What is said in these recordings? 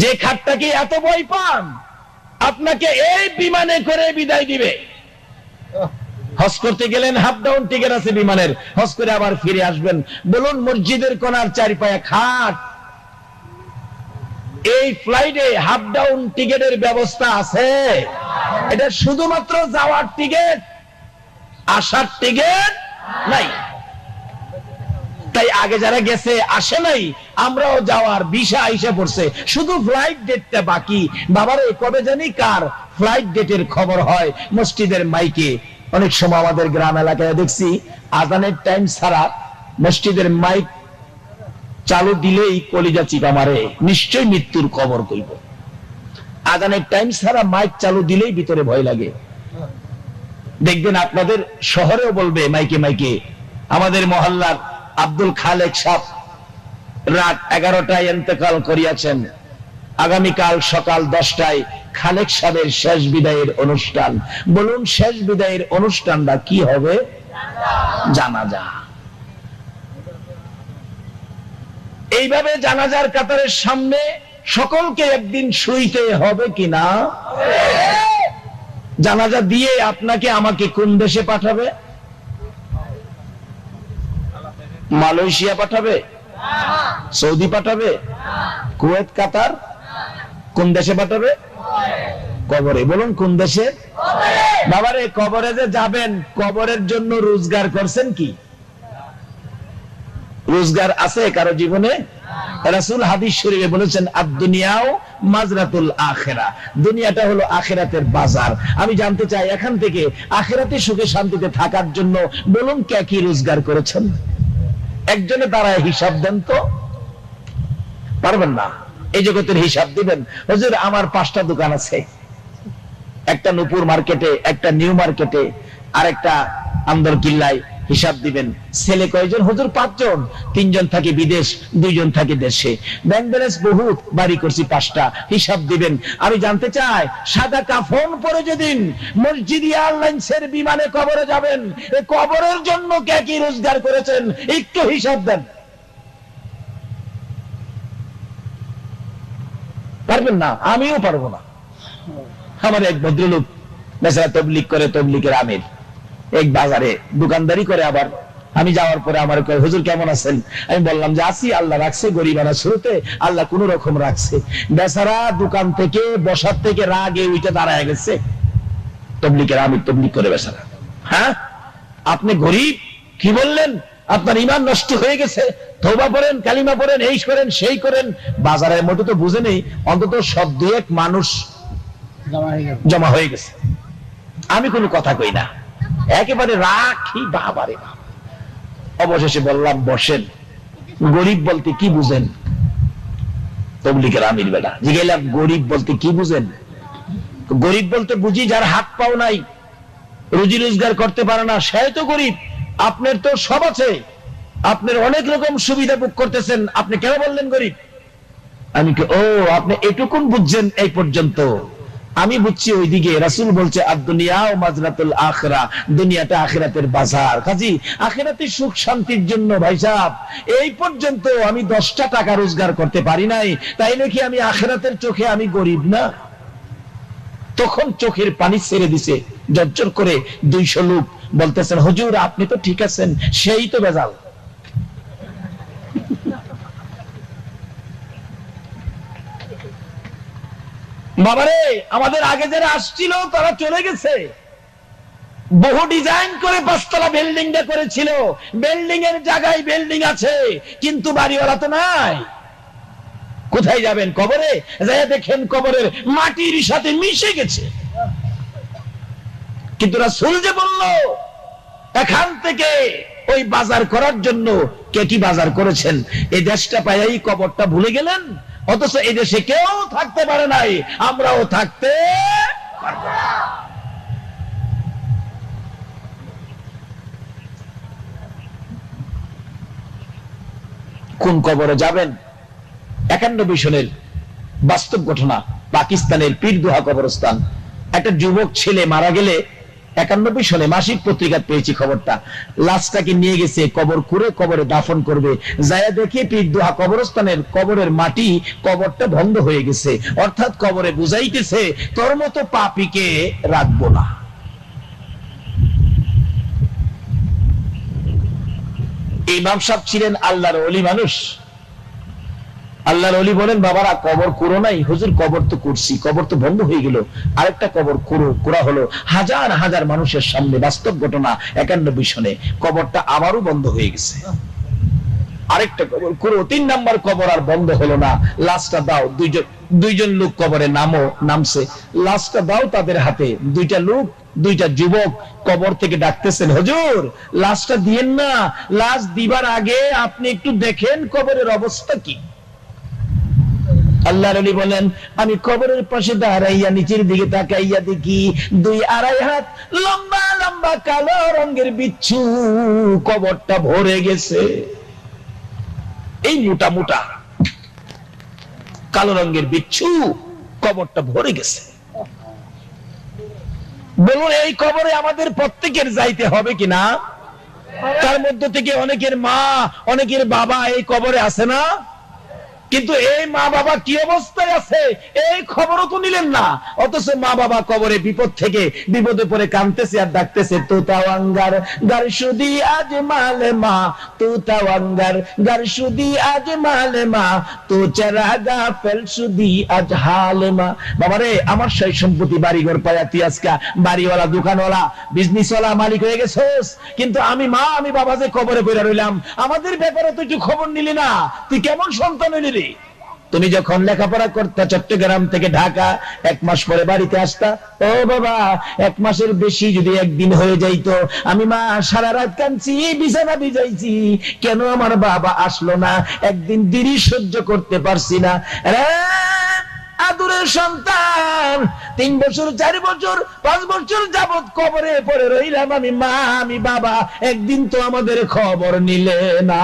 যে খাটটাকে এত ভয় পান আপনাকে এই বিমানে করে বিদায় দিবে। হজ করতে গেলেন হাফ ডাউন টিকিট আছে বিমানের হজ করে আবার ফিরে আসবেন। বলুন মসজিদের কোনার চারি পায়ে খাট। এই ফ্লাইটে হাফ ডাউন টিকেটের ব্যবস্থা আছে। এটা শুধুমাত্র যাওয়ার টিকিট আসার টিকিট নাই। তাই আগে যারা গেছে, আসে নাই, আমরাও যাওয়ার ভিসা আইসে পড়ছে। শুধু ফ্লাইট ডেটটা বাকি। বাবার এই কবে জানি কার ফ্লাইট ডেটের খবর হয় মসজিদের মাইকে। অনেক সময় আমাদের গ্রাম এলাকায় দেখছি আজানের টাইম ছাড়া মসজিদের মাইক চালু দিলেই কলিজা চিপা মারে। নিশ্চয় মৃত্যুর খবর কইব। আজানের টাইম ছাড়া মাইক চালু দিলেই ভিতরে ভয় লাগে। দেখবেন আপনাদের শহরেও বলবে, মাইকে মাইকে। আমাদের মহল্লার আব্দুল খালেক সাহ রাত এগারোটায় এতেকাল করিয়াছেন। আগামীকাল সকাল দশটায় খালেক সাহেবের শেষ বিদায়ের অনুষ্ঠান। বলুন, শেষ বিদায়ের অনুষ্ঠানটা কি হবে? জানাজা। এইভাবে জানাজার কাতারের সামনে সকলকে একদিন শুইতে হবে কিনা জানাজা দিয়ে আপনাকে আমাকে কোন দেশে পাঠাবে? মালয়েশিয়া পাঠাবে? সৌদি পাঠাবে? Kuwait, Qatar? কোন দেশে পাঠাবে? কবরে। বলুন, কোন দেশে? বাবারে, কবরে যে যাবেন, কবরের জন্য রোজগার করছেন কি? রোজগার আছে কারও জীবনে? রাসুল হাদিস শরীফে বলেছেন আদ দুনিয়াও মাজরাতুল আখেরা। দুনিয়াটা হলো আখেরাতের বাজার। আমি জানতে চাই, এখান থেকে আখেরাতে সুখে শান্তিতে থাকার জন্য বলুন, কে কি রোজগার করেছেন? একজনে দাঁড়ায় হিসাব দেন তো? পারবেন না। এই জগতের হিসাব দিবেন। হজুর, আমার পাঁচটা দোকান আছে। একটা নুপুর মার্কেটে, একটা নিউ মার্কেটে আর একটা আন্দর কিল্লায়। হিসাব দিবেন। ছেলে কয়জন? হুজুর পাঁচজন। তিনজন থাকে বিদেশ, দুইজন থাকে দেশে। ব্যাংক ব্যালেন্স বহুত, বাড়ি করছি পাঁচটা। হিসাব দিবেন। আমি জানতে চাই, সাদা কাফন পরে যেদিন মসজিদ এয়ারলাইন্সের বিমানে কবরে যাবেন এই কবরের জন্য কে কি রোজগার করেছেন? একটু হিসাব দেন। পারবেন না? আমিও পারব না। আমার এক ভদ্রলোক, বেচারা তবলিক করে তবলিকের আমির। এক বাজারে দোকানদারি করে আবার আমি যাওয়ার পরে আমার হুজুর কেমন আছেন? আমি বললাম যে আছি আল্লাহ রাখছে গরিবানা শুরুতে আল্লাহ কোন রকম রাখছে। বেচারা দোকান থেকে বসার থেকে রাগে উইটা দাঁড়ায় গেছে। তবলিকের আমির তবলিক করে বেচারা। হ্যাঁ? আপনি গরিব? কি বললেন? আপনার ইমান নষ্ট হয়ে গেছে। ধোবা পড়েন কালিমা পড়েন এই করেন সেই করেন। বাজারের মধ্যে তো বুঝে নেই অন্তত সব দু এক মানুষ জমা হয়ে গেছে। আমি কোনো কথা কই না। একেবারে রাখি বাবারে বাবা। অবশেষে বললাম, বসেন। গরিব বলতে কি বুঝেন? তবলিকের আমির বেটা। গরিব বলতে কি বুঝেন? গরিব বলতে বুঝি যার হাত পাও নাই, রুজি রোজগার করতে পারে না সে তো গরিব। আপনার তো সব আছে। আপনার অনেক রকম সুবিধা ভোগ করতেছেন। আপনি কেন বললেন গরিব? আমি ও, আপনি এটুকুন বুঝছেন এই পর্যন্ত। আমি বুঝছি ওইদিকে রাসূল বলছে আর দুনিয়া ও মাজরাতুল আখরা দুনিয়াটা আখিরাতের বাজার। কাজী আখিরাতের সুখ শান্তির জন্য ভাই সাহেব, এই পর্যন্ত আমি দশটা টাকা রোজগার করতে পারি নাই। তাই নাকি আমি আখেরাতের চোখে আমি গরিব না? তখন চোখের পানি ছেড়ে দিছে, জর্জর করে দুইশো লোক। বলতেছেন, হুজুর, আপনি তো ঠিক আছেন, সেই তো বেজাল। বাবারে, আমাদের আগে যারা আসছিল, তারা চলে গেছে। বহু ডিজাইন করে পাঁচতলা বিল্ডিংটা করেছিল। বিল্ডিং এর জায়গায় বিল্ডিং আছে, কিন্তু বাড়িওয়ালা তো নাই। কোথায় যাবেন কবরে? যাই দেখেন কবরের মাটির সাথে মিশে গেছে। কিন্তু রাসূল যে বলল, এখান থেকে ওই বাজার করার জন্য কে কি বাজার করেছেন? এই দেশটা পাইয়াই কবরটা ভুলে গেলেন? অথচ এই দেশে কেউ থাকতে পারে নাই। আমরাও থাকতে কোন কবরে যাবেন? একানব্বই সনের বাস্তব ঘটনা পাকিস্তানের পীরদোহা কবরস্থান। একটা যুবক ছেলে মারা গেলে একানব্বই সনে মাসিক পত্রিকা পেয়েছি খবরটা। লাশটাকে নিয়ে গেছে, কবর করে কবরে দাফন করবে। যায়া দেখে পীরদোহা কবরস্থানের কবরের মাটি কবরটা বন্ধ হয়ে গেছে। অর্থাৎ কবরে বুঝাইতেছে, তোর মতো পাপিকে রাখব না। ইমাম সাহেব ছিলেন আল্লাহর অলি মানুষ। আল্লাহর অলি বলেন, বাবারা, কবর করো নাই। হুজুর, কবর তো করছি। কবর তো বন্ধ হয়ে গেল। আরেকটা কবর করো, করা হলো হাজার হাজার মানুষের সামনে। বাস্তব ঘটনা একানব্বই সনে। কবরটা আবারও বন্ধ হয়ে গেছে। আরেকটা কবর করো। তিন নাম্বার কবর আর বন্ধ হলো না। লাশটা দাও। দুইজন দুইজন লোক কবরে নামো, নামছে। লাশটা দাও তাদের হাতে। দুইটা লোক, দুইটা যুবক কবর থেকে ডাকতেছেন, হুজুর, লাশটা দিয়েন না। লাশ দিবার আগে আপনি একটু দেখেন কবরের অবস্থা কি? আল্লাহ আলী বলেন, আমি কবরের পাশে দাঁড়াইয়া নিচের দিকে তাকাইয়া দেখি দুই আড়াই হাত লম্বা লম্বা কালো রঙের বিচ্ছু কবরটা ভরে গেছে। এই মোটা মোটা কালো রঙের বিচ্ছু কবরটা ভরে গেছে। বলুন, এই কবরে আমাদের প্রত্যেকের যাইতে হবে কিনা? তার মধ্য থেকে অনেকের মা, অনেকের বাবা এই কবরে আছে না? কিন্তু এই মা বাবা কি অবস্থায় আছে? এই খবরও তো নিলেন না। অথচ মা বাবা কবরে বিপদ থেকে বিপদে পড়ে কানতেছে আর ডাকতেছে, তো তাওয়াঙ্গার গার সুদি আজ মালে মা, তো তাওয়াঙ্গার গার সুদি আজ মালে মা, তো চারাগা ফেল সুদি আজ হালে মা। বাবারে, আমার সেই সম্পত্তি বাড়িঘর পায়া তুই আজকা বাড়িওয়ালা, দোকানওয়ালা বিজনেসওয়ালা মালিক হয়ে গেছিস। কিন্তু আমি মা, আমি বাবা যে কবরে পড়ে রইলাম, আমাদের ব্যাপারে তুই একটু খবর নিলি না। তুই কেমন সন্তান হইলি রে তুমি যখন লেখাপড়া করতে চট্টগ্রাম থেকে ঢাকা, এক মাস পরে বাড়িতে আসতা। ও বাবা, এক মাসের বেশি যদি একদিন হয়ে যাইতো, আমি মা সারা রাত কাঁদছি, বিছানা ভিজাইছি। কেন আমার বাবা আসলো না? একদিন দেরি সহ্য করতে পারছি না। আদুরের সন্তান, তিন বছর, চার বছর, পাঁচ বছর যাবত কবরে পড়ে রইলাম আমি মা, আমি বাবা। একদিন তো আমাদের খবর নিলে না।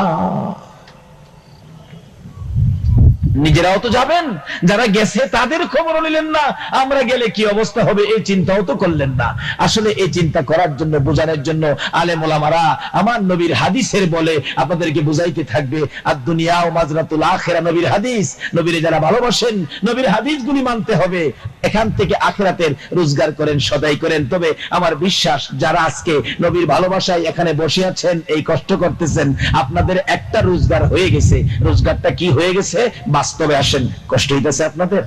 নিজেরাও তো যাবেন। যারা গেছে তাদের খবর নিলেন না। আমরা গেলে কি অবস্থা হবে এই চিন্তাও তো করলেন না। আসলে এই চিন্তা করার জন্য, বোঝানোর জন্য আলে মোলামারা আমার নবীর হাদিসের বলে আপনাদেরকে বুঝাইতে থাকবে। আর দুনিয়া ও মাজরাতুল আখেরা নবীর হাদিস। নবীরে যারা ভালোবাসেন, নবীর হাদিসগুলি মানতে হবে। এখান থেকে আখেরাতের রোজগার করেন, সদাই করেন। তবে আমার বিশ্বাস, যারা আজকে নবীর ভালোবাসায় এখানে বসে আছেন, এই কষ্ট করতেছেন, আপনাদের একটা রোজগার হয়ে গেছে। রোজগারটা কি হয়ে গেছে? বাস্তবে আসেন? কষ্ট হইতেছে আপনাদের?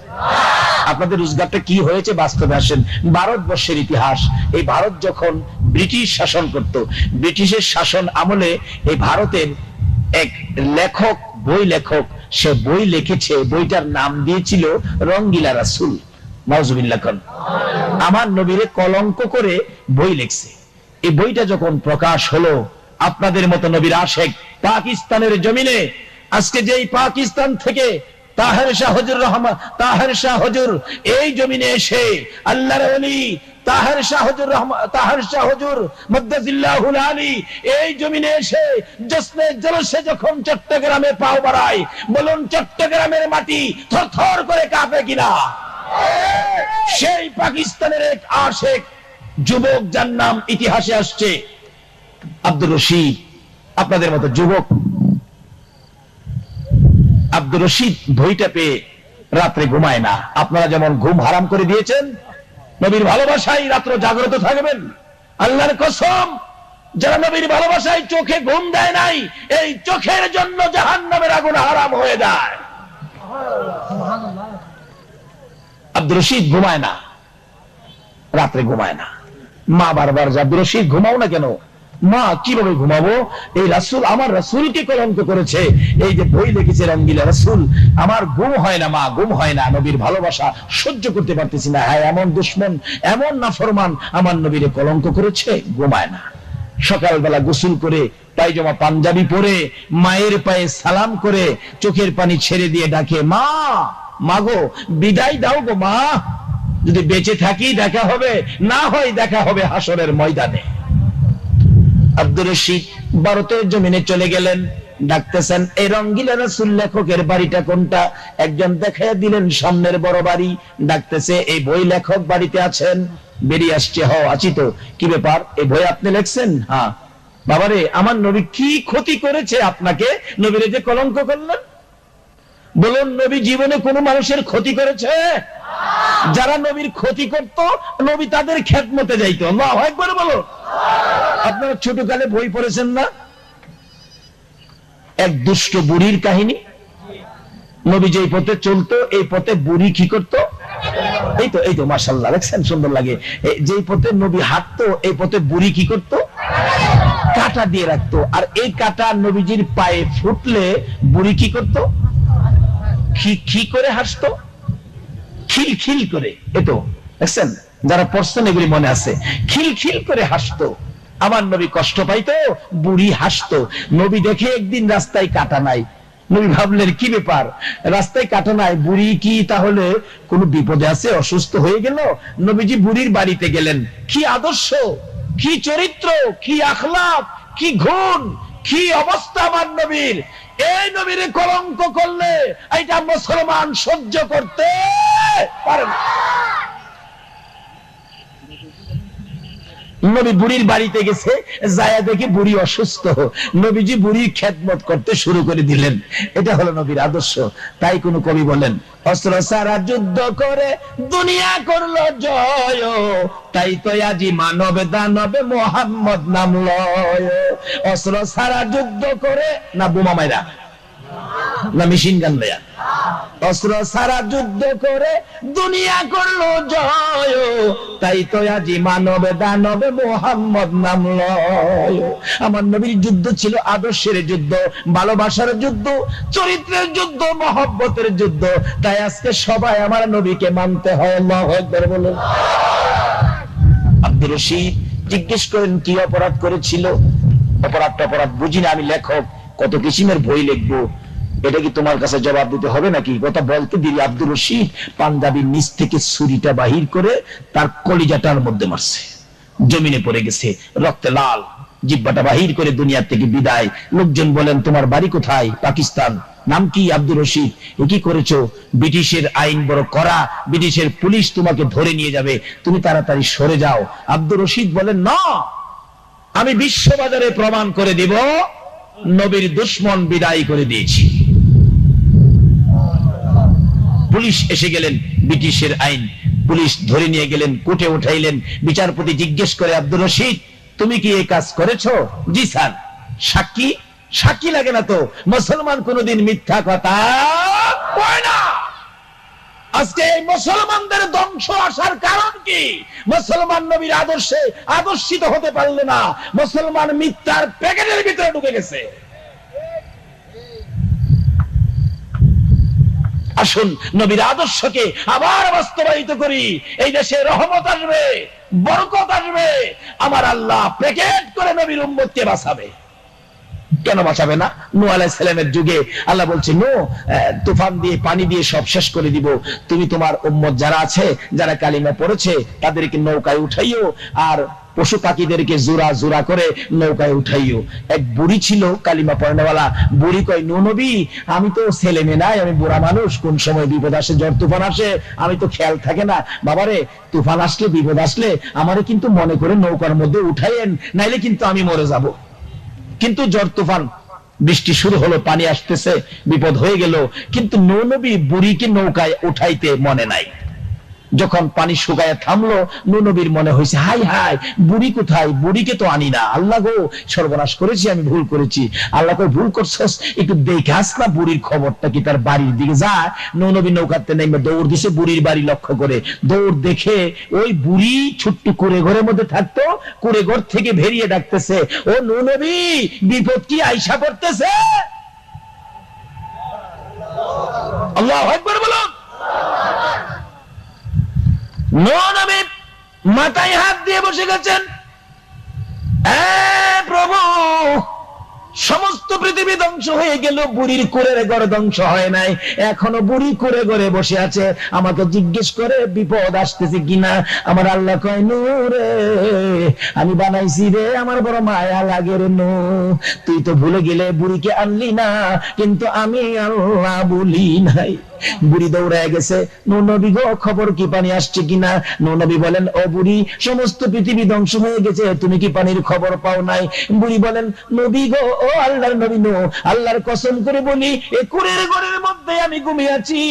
আপনাদের রোজগারটা কি হয়েছে বাস্তবে আসেন? ভারতবর্ষের ইতিহাস, এই ভারত যখন ব্রিটিশ শাসন করত, ব্রিটিশের শাসন আমলে এই ভারতের এক লেখক, বই লেখক, সে বই লিখেছে, বইটার নাম দিয়েছিল রঙ্গিলা রাসুল। নজবিল্লা খান। আমার নবীরে কলঙ্ক করে বই লিখছে। এই বইটা যখন প্রকাশ হলো, আপনাদের মতো নবীর আশেক পাকিস্তানের জমিনে আজকে যেই পাকিস্তান থেকে তাহের শাহ হজুর রহমান তাহের শাহ হজুর এই জমিনে এসে আল্লাহর তাহের শাহ হজুর রহমান তাহের শাহ হজুর মদ্দাজিল্লাহুল আলী এই জমিনে এসে জশ্নে জলসে যখন চট্টগ্রামে পাও বাড়ায়, বলুন চট্টগ্রামের মাটি থরথর করে কাঁপে কিনা? সেই পাকিস্তানের এক আশেক যুবক যার নাম ইতিহাসে আসছে, আব্দুর রশিদ। আপনাদের মতো যুবক আব্দুর রশিদ বইটা পেয়ে রাত্রে ঘুমায় না। আপনারা যেমন ঘুম হারাম করে দিয়েছেন, নবীর ভালোবাসায় রাত্র জাগ্রত থাকবেন। আল্লাহর কসম, যারা নবীর ভালোবাসায় চোখে ঘুম দেয় নাই, এই চোখের জন্য জাহান নামের আগুন হারাম হয়ে যায়। আব্দুর রশিদ ঘুমায় না, রাত্রে ঘুমায় না। মা বারবার আব্দুর রশিদ ঘুমাও না কেন? মা, কীভাবে ঘুমাবো? এই রাসুল আমার রাসুলকে কলঙ্ক করেছে। এই যে বই লিখেছে রঙ্গিলা রাসুল, আমার ঘুম হয় না মা, ঘুম হয় না। নবীর ভালোবাসা সহ্য করতে পারতেছি না। হ্যাঁ এমন দুশ্মন, এমন নাফরমান আমার নবীরে কলঙ্ক করেছে, ঘুমায় না। সকালবেলা গোসল করে পায়জামা, পাঞ্জাবি পরে মায়ের পায়ে সালাম করে চোখের পানি ছেড়ে দিয়ে ডাকে, মা মাগো বিদায় দাও গো মা। যদি বেঁচে থাকি দেখা হবে, না হয় দেখা হবে হাসরের ময়দানে। আব্দুর রশিদ ভারতের জমিনে চলে গেলেন। ডাকতেছেন এই রঙ্গিলা রাসুল, লেখকের বাড়িটা কোনটা? একজন দেখাইয়া দিলেন, সামনের বড় বাড়ি। ডাকতেছে, এই বই লেখক বাড়িতে আছেন? বেরিয়ে আসছে, হ, আছি তো। কি ব্যাপার? এই বই আপনি লেখছেন? হ্যাঁ। বাবারে, আমার নবী কি ক্ষতি করেছে আপনাকে? নবীরে যে কলঙ্ক করলেন? বলুন, নবী জীবনে কোনো মানুষের ক্ষতি করেছে? যারা নবীর ক্ষতি করত, নবী তাদের খেদমতে যাইতো। আল্লাহ একবার বলো আপনারা ছোটকালে বই পড়েছেন না? এক দুষ্ট বুড়ির কাহিনী। নবী যে পথে চলতো, এই পথে বুড়ি কি করত? এই তো এই তো মাসাল্লাহ দেখছেন? সুন্দর লাগে। যেই পথে নবী হাঁটতো, এই পথে বুড়ি কি করত? কাটা দিয়ে রাখতো। আর এই কাটা নবীজির পায়ে ফুটলে বুড়ি কি করত? কি কি করে হাসতো? খিল খিল করে। এতো দেখছেন? যারা পড়ছেন, এগুলি মনে আছে। খিল খিল করে হাসতো। আমার নবী কষ্ট পাইতো, বুড়ি হাসতো। নবী দেখে একদিন রাস্তায় কাটা নাই। নবী ভাবলেন, কি ব্যাপার? রাস্তায় কাটা নাই, বুড়ি কি তাহলে কোন বিপদে আছে, অসুস্থ হয়ে গেল? নবীজি বুড়ির বাড়িতে গেলেন। কি আদর্শ, কি চরিত্র, কি আখলাপ, কি গুণ কি অবস্থা আমার নবীর? এই নবীর কলঙ্ক করলে এটা মুসলমান সহ্য করতে পারে না। নবী বুড়ির বাড়িতে গেছে, যায়া দেখে বুড়ি অসুস্থ। নবীজি বুড়ির খেদমত করতে শুরু করে দিলেন। এটা হলো নবীর আদর্শ। তাই কোন কবি বলেন, অস্ত্র সারা যুদ্ধ করে দুনিয়া করল জয়। তাই তো আজি মানবে দানবে মোহাম্মদ নাম লয়। অস্ত্র সারা যুদ্ধ করে না বোমা মাইরা। না, মেশিন গান লয়া অস্ত্র সারা যুদ্ধ করে দুনিয়া করল জয়। তাই তো আজি মানবে দানবে মোহাম্মদ নাম লয়। আমার নবীর যুদ্ধ ছিল আদর্শের যুদ্ধ, ভালোবাসার যুদ্ধ, চরিত্রের যুদ্ধ, মহব্বতের যুদ্ধ। তাই আজকে সবাই আমার নবীকে মানতে হয়, আল্লাহু আকবার বলুন। আব্দুর রশিদ, জিজ্ঞেস করেন, কি অপরাধ করেছিল? অপরাধটা অপরাধ বুঝি না, আমি লেখক, কত কিসিমের বই লিখব? এটা কি তোমার কাছে জবাব দিতে হবে নাকি? কথা বলতে দিলি আব্দুর রশিদ পাঞ্জাবির নিচ থেকে ছুরিটা বাহির করে তার কলিজাটার মধ্যে মারছে। জমিনে পড়ে গেছে, রক্তে লাল। জিব্বাটা বাহির করে দুনিয়া থেকে বিদায়। লোকজন বলেন, তোমার বাড়ি কোথায়? পাকিস্তান। নাম কি আব্দুর রশিদ? কি করেছ? ব্রিটিশের আইন বড় করা ব্রিটিশের পুলিশ তোমাকে ধরে নিয়ে যাবে। তুমি তাড়াতাড়ি সরে যাও। আব্দুর রশিদ বলেন, না। আমি বিশ্ববাজারে প্রমাণ করে দিব। নবীর দুশ্মন বিদায় করে দিয়েছি। পুলিশ এসে গেলেন ব্রিটিশের আইন। পুলিশ ধরে নিয়ে গেলেন, কোর্টে উঠাইলেন। বিচারপতি জিজ্ঞেস করে, আব্দুর রশিদ, তুমি কি এই কাজ করেছ? জি, স্যার। সাক্ষী? সাক্ষী লাগে না তো। মুসলমান কোনোদিন মিথ্যা কথা কয় না। আজকে এই মুসলমানদের ধ্বংস আসার কারণ কি? মুসলমান নবীর আদর্শে আদর্শিত হতে পারলে না। মুসলমান মিথ্যার প্যাকেটের ভিতরে ঢুকে গেছে। আসুন, নবীর আদর্শকে আবার বাস্তবায়িত করি। এই দেশে রহমত আসবে, বরকত আসবে। আমার আল্লাহ প্যাকেট করে নবীর উম্মতকে বাঁচাবে। কেন বাঁচাবে না? নু আলাইসালামের যুগে আল্লাহ বলছে নো তুফান দিয়ে পানি দিয়ে সব শেষ করে দিব। তুমি তোমার উম্মত যারা আছে, যারা কালিমা পড়েছে, তাদেরকে নৌকায় উঠাইও। আর পশু পাখিদেরকে জোড়া জোড়া করে নৌকায় উঠাইও। এক বুড়ি ছিল, কালিমা পড়নেওয়ালা। বুড়ি কয়, নু নবী, আমি তো ছেলে মেয়ে নাই, আমি বুড়া মানুষ, কোন সময় বিপদ আসে, জ্বর তুফান আসে, আমি তো খেয়াল থাকে না। বাবারে, তুফান আসলে, বিপদ আসলে, আমারে কিন্তু মনে করে নৌকার মধ্যে উঠাইয়েন, নাইলে কিন্তু আমি মরে যাব। কিন্তু জ্বর তুফান, বৃষ্টি শুরু হলো, পানি আসতেছে, বিপদ হয়ে গেল। কিন্তু নৌনবী বুড়িকে নৌকায় উঠাইতে মনে নাই। যখন পানি শুকায় থামলো, নবীর মনে হয়েছে হাই হাই, বুড়ি কোথায়? বুড়িকে তো আনি না। আল্লাহ গো, সর্বনাশ করেছি, আমি ভুল করেছি। আল্লাহ কই, ভুল করছস? একটু দেখাস না বুড়ির খবরটা কি তার বাড়ির দিকে যায়? নবী নৌকাতে নেমে দৌড় দিছে বুড়ির বাড়ি লক্ষ্য করে। দৌড় দেখে ওই বুড়ি ছোট্ট কুড়ে ঘরের মধ্যে থাকতো কুড়ে ঘর থেকে ভেরিয়ে ডাকতেছে, ও নবী, বিপদ কি আইসা করতেছে? আল্লাহ মাথায় হাত দিয়ে বসে গেছেন। প্রভু, সমস্ত পৃথিবী ধ্বংস হয়ে গেল, বুড়ির কুরের ঘরে ধ্বংস হয় নাই। এখনও বুড়ি করে ঘরে বসে আছে। আমাকে জিজ্ঞেস করে, বিপদ আসতেছে কিনা? আমার আল্লাহ কয়, নূরে, আমি বানাইছি রে, আমার বড় মায়া লাগে রে নু। তুই তো ভুলে গেলে বুড়িকে আনলি না, কিন্তু আমি আল্লাহ বলি নাই। বুড়ি দৌড়ায় গেছে। নবী গো, খবর কি পানি আসছে কিনা? নবী বলেন, ও বুড়ি, সমস্ত পৃথিবী ধ্বংস হয়ে গেছে, তুমি কি পানির খবর পাও নাই? বুড়ি বলেন, নবী গো, ও আল্লাহর নবী নো আল্লাহর কসম করে বলি, এ কুরের ঘরের মধ্যে আমি ঘুমিয়ে আছি।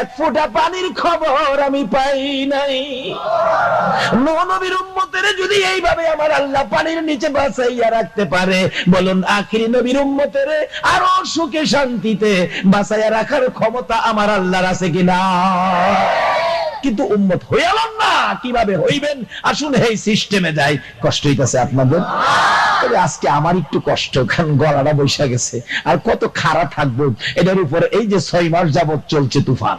এক ফোঁটা পানির খবর আমি পাই নাই। নবীর উম্মতের যদি এইভাবে আমার আল্লাহ পানির নিচে বাঁচাইয়া রাখতে পারে, বলুন, আখিরি নবীর উম্মতের আরও সুখে শান্তিতে বাঁচাইয়া রাখার ক্ষমতা আমার আল্লাহর আছে কিনা? কিন্তু উম্মত হইলাম না, কীভাবে হইবেন? আসুন এই সিস্টেমে যাই। কষ্ট হইতেছে আপনাদের? তবে আজকে আমার একটু কষ্ট, কারণ গলাটা বৈশা গেছে। আর কত খারাপ থাকব, এটার উপরে এই যে ছয় মাস যাবত চলছে তুফান।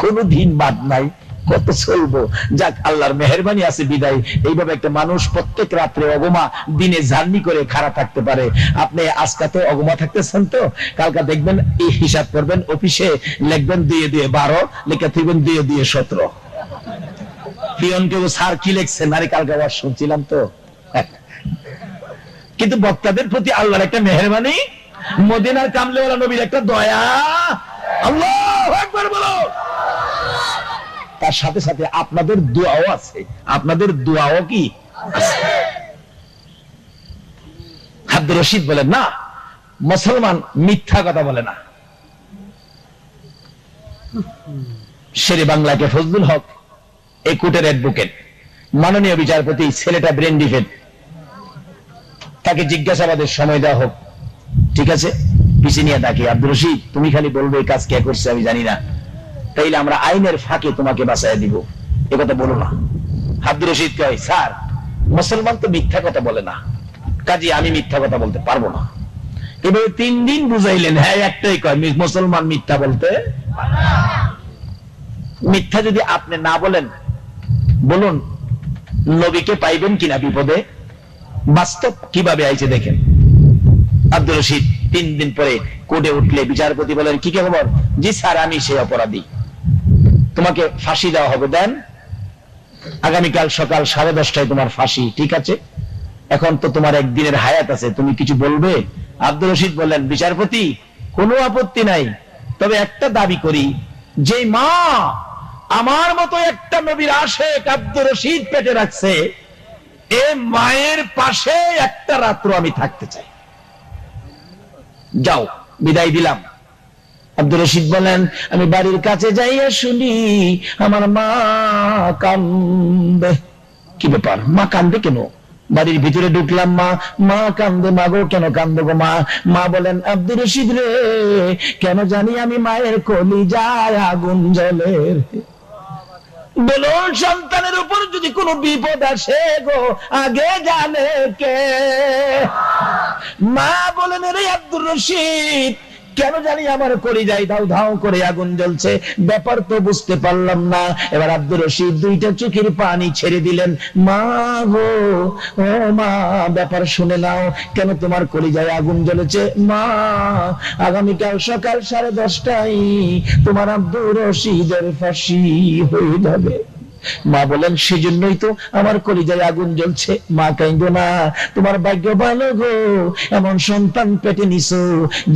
কোনো দিন বাদ নাই। কত চলবো। যাক, আল্লাহর মেহরবানি আছে, বিদায়। এইভাবে একটা মানুষ প্রত্যেক রাত্রে অগমা, দিনে জার্নি করে খারাপ থাকতে পারে। আপনি আজকা তো অগমা থাকতেছেন তো? কালকা দেখবেন, এই হিসাব করবেন, অফিসে লিখবেন দুয়ে দুয়ে বারো, লেখা থাকবেন দুয়ে দুয়ে সতেরো। পিয়ন কেউ, স্যার, কি লিখছেন? আরে, কালকে আবার শুনছিলাম তো। কিন্তু বক্তাদের প্রতি আল্লাহর একটা মেহরবানি? মদিনার কামলেওয়ালা নবীর একটা দয়া। আল্লাহ একবার বলো। তার সাথে সাথে আপনাদের দোয়াও আছে। আপনাদের দোয়াও কি আব্দুর রশিদ বলেন, না, মুসলমান মিথ্যা কথা বলে না। শেরে বাংলাকে ফজলুল হক, এই কোর্টের অ্যাডভোকেট মাননীয় বিচারপতি, ছেলেটা ব্রেন ডিফেক্ট তাকে জিজ্ঞাসাবাদের সময় দেওয়া হোক। ঠিক আছে? পিছিয়ে নিয়ে ডাকি আব্দুর রশিদ, তুমি খালি বলবে এই কাজ কে করছে আমি জানি না। তাইলে আমরা আইনের ফাঁকে তোমাকে বাঁচায় দিব। এ কথা বলো না। আব্দুর রশিদ কয়, স্যার, মুসলমান তো মিথ্যা কথা বলে না। কাজে, আমি মিথ্যা কথা বলতে পারব না। এভাবে তিন দিন বুঝাইলেন হ্যাঁ একটাই কয় মুসলমান মিথ্যা বলতে মিথ্যা যদি আপনি না বলেন, বলুন, নবীকে পাইবেন কিনা বিপদে? বাস্তব কীভাবে আইছে দেখেন। আব্দুল রশিদ তিন দিন পরে কোর্টে উঠলে বিচারপতি বলেন, কি খবর? জি স্যার, আমি সেই অপরাধী। তোমাকে ফাঁসি দেওয়া হবে। দেন, আগামীকাল সকাল সাড়ে দশটায় তোমার ফাঁসি, ঠিক আছে? এখন তো তোমার একদিনের হায়াত আছে, তুমি কিছু বলবে? আব্দুল রশিদ বললেন, বিচারপতি, কোনো আপত্তি নাই। তবে একটা দাবি করি, যে মা আমার মতো একটা নবীর আশেক আব্দুল রশিদ পেটে রাখছে, এ মায়ের পাশে একটা রাত্র আমি থাকতে চাই। যাও, বিদায় দিলাম। আব্দুর রশিদ বলেন, আমি বাড়ির কাছে যাইয়া শুনি, আমার মা কান্দে। কি ব্যাপার? মা কান্দে কেন? বাড়ির ভিতরে ঢুকলাম, মা মা কান্দে, মা গো, কেন কান্দে গো মা? মা বলেন, আব্দুর রশিদ রে, কেন জানি আমি মায়ের কলি যায় আগুন জলের বলুন, সন্তানের উপর যদি কোনো বিপদ আসে গো, আগে জানে কে? মা বলেন রে আব্দুর রশিদ কেন জানি আমার করি যাই ধাও ধাও করে আগুন জ্বলছে। ব্যাপার তো বুঝতে পারলাম না। এবার আব্দুর রশিদ দুইটা চোখের পানি ছেড়ে দিলেন। মা গো, ও মা, ব্যাপার শুনে নাও, কেন তোমার করি যায় আগুন জ্বলেছে? মা, আগামীকাল সকাল সাড়ে দশটায় তোমার আব্দুর রশিদের ফাঁসি হয়ে যাবে। মা বলেন, সেজন্যই তো আমার কলিজায় আগুন জ্বলছে। মা কাইন্দ, না, তোমার ভাগ্য ভালো গো। এমন সন্তান পেটে নিছো,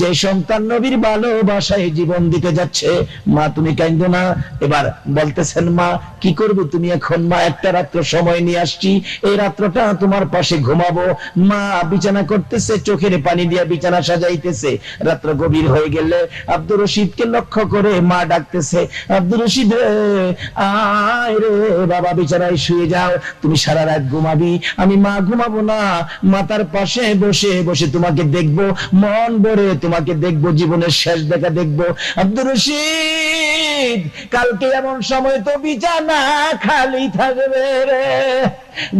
যে সন্তান নবীর ভালোবাসায় জীবন দিতে যাচ্ছে। মা, তুমি কাইন্দ, না, এবার বলতেছেন, মা, কি করবে তুমি এখন? মা, একটা রাত্র সময় নিয়ে আসছি। এই রাত্রটা তোমার পাশে ঘুমাবো। মা, বিছানা করতেছে, চোখের পানি দিয়া বিছানা সাজাইতেছে। রাত্র গভীর হয়ে গেলে আব্দুর রশিদকে লক্ষ্য করে মা ডাকতেছে, আব্দুর রশিদ আয় রে বাবা, বিছানায় শুয়ে যাও, তুমি সারা রাত ঘুমাবি। আমি মা, ঘুমাবো না। মাতার পাশে বসে বসে তোমাকে দেখব। মন ভরে তোমাকে দেখব, জীবনের শেষ দেখা দেখব। আব্দুর রশিদ, কালকে এমন সময় তো বিছানা খালি থাকবে রে।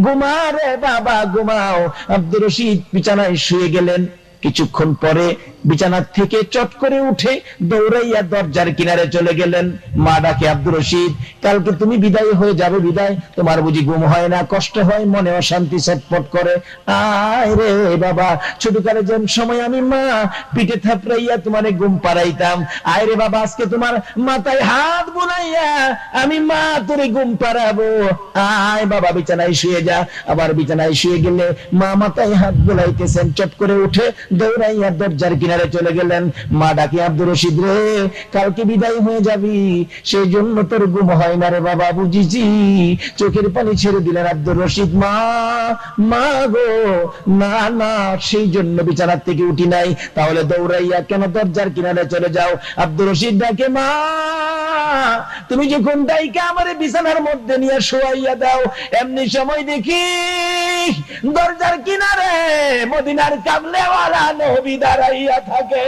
ঘুমা রে বাবা, ঘুমাও। আব্দুর রশিদ বিছানায় শুয়ে গেলেন। কিছুক্ষণ পরে বিছানার থেকে চট করে উঠে দৌড়াইয়া দরজার কিনারে চলে গেলেন। মা ডাকে, আব্দুর রশিদ, কালকে তুমি বিদায় হয়ে যাবে, বিদায়। তোমার বুঝি ঘুম হয় না, কষ্ট হয়, মনে অশান্তি ছটফট করে। আয় রে বাবা, ছোটকালে যেন সময় আমি মা, পিঠে থাপড়াইয়া তোমারে ঘুম পাড়াইতাম। আয় রে বাবা, আজকে তোমার মাথায় হাত বুলাইয়া আমি মা, তোরে ঘুম পাড়াবো। আয় বাবা, বিছানায় শুয়ে যা। আবার বিছানায় শুয়ে গেলে মা মাথায় হাত বুলাইতেছেন, চট করে উঠে দৌড়াইয়া দরজার কিনারে চলে গেলেন। মা ডাকি, আব্দুর রশিদ রে, কালকে বিদায় হয়ে যাবি। সেই জন্য তোর ঘুম হয় না রে বাবা, বুঝিছি। চোখের পানি ছেড়ে দিলেন আব্দুর রশিদ মা। মা গো, না না সেই জন্য বিছানার থেকে উঠি নাই। তাহলে দৌড়াইয়া কেন দরজার কিনারে চলে যাও? আব্দুর রশিদ ডাকে, মা, তুমি যখন ডাইকে আমার বিছানার মধ্যে নিয়ে শোয়াইয়া দাও এমনি সময় দেখি দরজার কিনারে মদিনার কামলেওয়ালা নবী দাঁড়াইয়া থাকে।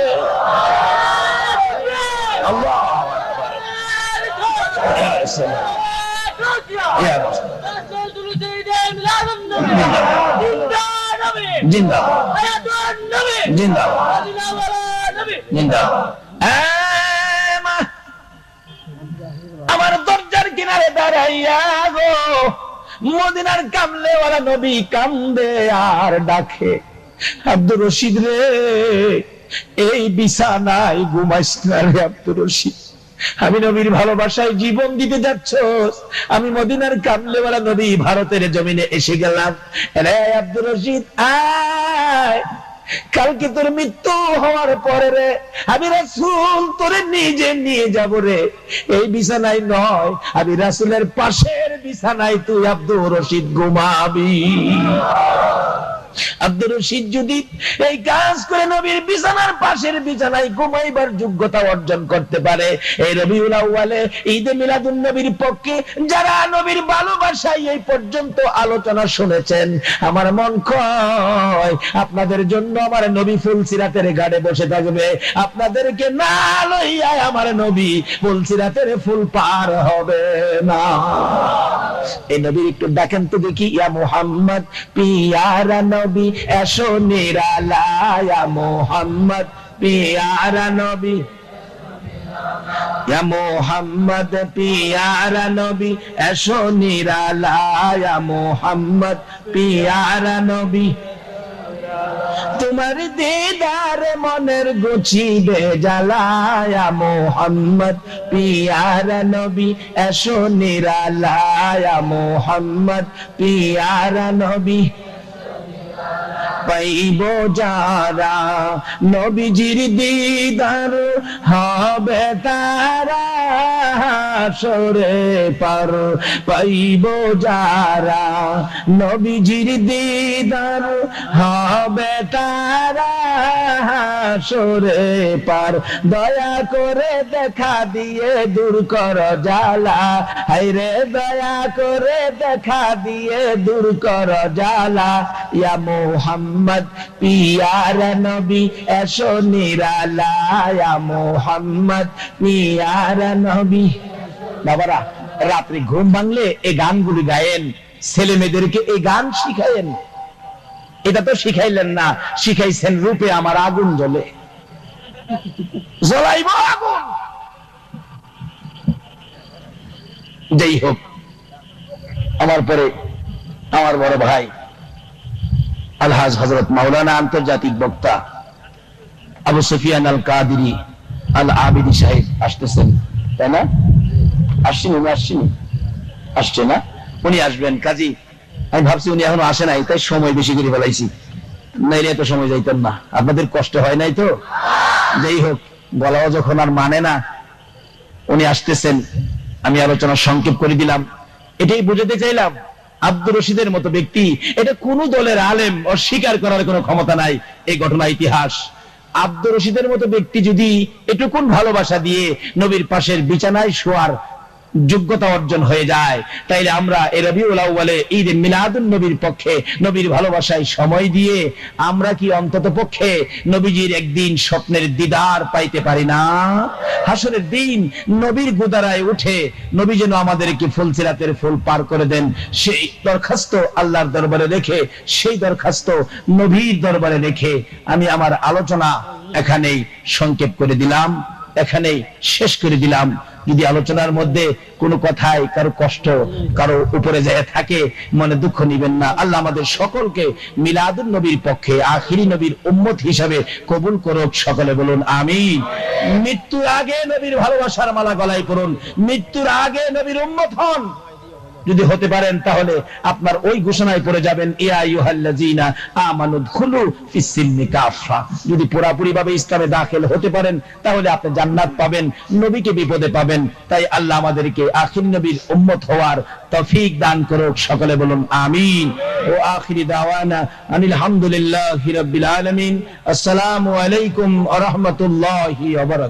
আল্লাহ। ইয়া রাসূল। জিন্দাবাদ। কিনারে দাঁড়াইয়া গো, মদিনার কামলে ওরা নবী কান্দে আর ডাকে। আব্দুর রশিদ রে, এই বিছানায় ঘুমাইস না রে আব্দুর রশিদ। আমি নবীর ভালোবাসায় জীবন দিতে যাচ্ছ, আমি মদিনার কামলেওয়ালা নবী ভারতের জমিনে এসে গেলাম। আব্দুর রশিদ, আয়। কালকে তোর মৃত্যু হওয়ার পরে রে, আমি রাসুল তোরে নিজে নিয়ে যাব রে। এই বিছানায় নয়, আমি রাসুলের পাশের বিছানায় তুই আব্দুর রশিদ ঘুমাবি। আব্দুর রশিদ যদি এই কাজ করে নবীর বিছানার পাশের বিছানায় ঘুমাইবার যোগ্যতা অর্জন করতে পারে, এই রবিউল আউয়ালে ঈদে মিলাদুন নবীর পক্ষে যারা নবীর ভালোবাসায় এই পর্যন্ত আলোচনা শুনেছেন, আমার মন কয় আপনাদের জন্য আমার নবী ফুল সিরাতের গাড়ে বসে থাকবে, আপনাদেরকে না লইয়া আমার নবী ফুল সিরাতের ফুল পার হবে না। এই নবীর একটু দেখেন তো দেখি, ইয়া মুহাম্মদ, পিয়ারা নবী, এসো নিরালায়া মুহাম্মদ, পিয়ারা নবী। মুহাম্মদ, পিয়ারা নবী, এসো নিরালায়া মুহাম্মদ, পিয়ারা নবী। তোমার দিদার মনের গুছিবে জ্বালায়া মোহাম্মদ, পিয়ারা নবী, এসো নিরালায়া মোহাম্মদ, পিয়ারা নবী। পাইব যারা নবীজির দিদার হবে তারা সরে পার। পাইব যারা নবীজির দিদার হবে তারা সরে পার। দয়া করে দেখা দিয়ে দূর কর জালা হাইরে দয়া করে দেখা দিয়ে দূর কর জালা ইয়া মোহাম্মদ পিয়ারা নবী এসো নিরালা ইয়া মোহাম্মদ, পিয়ারা নবী। বাবারা, রাত্রে ঘুম ভাঙলে এই গানগুলি গায়েন, ছেলে মেয়েদেরকে এই গান শিখায়েন। এটা তো শিখাইলেন না, শিখাইছেন রূপে আমার আগুন জ্বলে। জ্বলাইব আগুন। যাই হোক, আমার পরে, আমার বড় ভাই আলহাজ হজরত মাওলানা আন্তর্জাতিক বক্তা আবু সুফিয়ান আল কাদিরি আল আবিদি সাহেব আসতেছেন, তাই না? আসছেন উনি, আসছেন আসছে না? উনি আসবেন, কাজী। আমি ভাবছি উনি এখনও আসে নাই, তাই সময় বেশি করে ফেলাইছি। নাইলে এত সময় যাইতেন না। আপনাদের কষ্ট হয় নাই তো? যাই হোক, বলাও যখন আর মানে না। উনি আসতেছেন, আমি আলোচনা সংক্ষেপ করে দিলাম। এটাই বুঝাতে চাইলাম আব্দুর রশিদের মতো ব্যক্তি। এটা কোন দলের আলেম অস্বীকার করার কোনো ক্ষমতা নাই। এই ঘটনা ইতিহাস। আব্দুর রশিদের মতো ব্যক্তি যদি এটুকুন ভালোবাসা দিয়ে নবীর পাশের বিছানায় শোয়ার যোগ্যতা অর্জন হয়ে যায়। তাইলে আমরা এ রবিউল আউ্বালে ঈদ মিলাদুন নবীর পক্ষে, নবীর ভালোবাসায় সময় দিয়ে আমরা কি অন্তত পক্ষে নবীজির একদিন স্বপ্নের দিদার পাইতে পারি না? হাসরের দিন নবীর গুদারায় উঠে নবী যেন আমাদেরকে ফুল সিরাতের ফুল পার করে দেন, সেই দরখাস্ত আল্লাহর দরবারে রেখে, সেই দরখাস্ত নবীর দরবারে রেখে আমি আমার আলোচনা এখানেই সংক্ষেপ করে দিলাম, এখানেই শেষ করে দিলাম। যদি আলোচনার মধ্যে কোনো কথায় কারও কষ্ট, কারও উপরে যায় থাকে, মনে দুঃখ নিবেন না। আল্লাহ আমাদের সকলকে মিলাদুন নবীর পক্ষে, আখিরি নবীর উম্মত হিসাবে কবুল করুক। সকলে বলুন আমি মৃত্যুর আগে নবীর ভালোবাসার মালা গলায় করুন মৃত্যুর আগে নবীর উম্মত হন। যদি হতে পারেন, তাহলে আপনার ওই ঘোষণায় পড়ে যাবেন যদি পুরোপুরি ভাবে ইসলামে দাখিল হতে পারেন, তাহলে আপনি জান্নাত পাবেন, নবীকে বিপদে পাবেন। তাই আল্লাহ আমাদেরকে আখির নবীর উম্মত হওয়ার তৌফিক দান করুক। সকলে বলুন, আমিন। ও আখিরি দাওয়ানা আনিল হামদুলিল্লাহি রাব্বিল আলামিন। আসসালামু আলাইকুম ওয়া